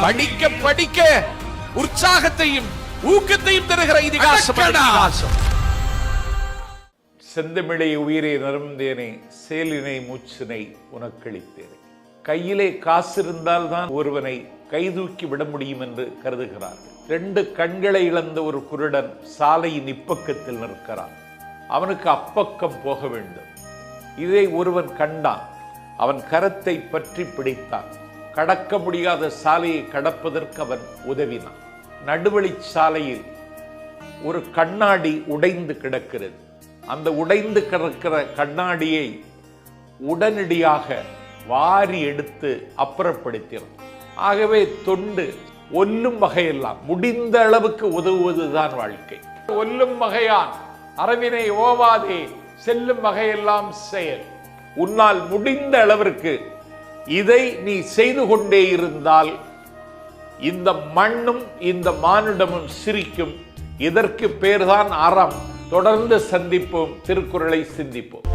படிக்க படிக்க உற்சாகத்தையும் ஊக்கத்தையும் தருகிற இதிகாசம் செந்தமிழை உயிரை நருந்தேனே சேலினை மூச்சினை உனக்களித்தேனே கையிலே காசு இருந்தால்தான் ஒருவனை கைதூக்கி விட முடியும் என்று கருதுகிறார்கள். ரெண்டு கண்களை இழந்த ஒரு குருடன் சாலையின் இப்பக்கத்தில் நிற்கிறான். அவனுக்கு அப்பக்கம் போக வேண்டும். இதை ஒருவன் கண்டான். அவன் கரத்தை பற்றி பிடித்தான். கடக்க முடியாத சாலையை கடப்பதற்கு அவன் உதவினான். நடுவழி சாலையில் ஒரு கண்ணாடி உடைந்து கிடக்கிறது. அந்த உடைந்து கிடக்கிற கண்ணாடியை உடனடியாக வாரி எடுத்து அப்புறப்படுத்திடும் ஆகவே தொண்டு ஒல்லும் வகையெல்லாம் முடிந்த அளவுக்கு உதவுவதுதான் வாழ்க்கை. ஒல்லும் வகையான் அரவினை ஓவாதே செல்லும் வகையெல்லாம் செயல். உன்னால் முடிந்த அளவிற்கு இதை நீ செய்து கொண்டே இருந்தால் இந்த மண்ணும் இந்த மானுடமும் சிரிக்கும். இதற்கு பேர்தான் அறம். தொடர்ந்து சந்திப்போம் திருக்குறளை சிந்திப்போம்.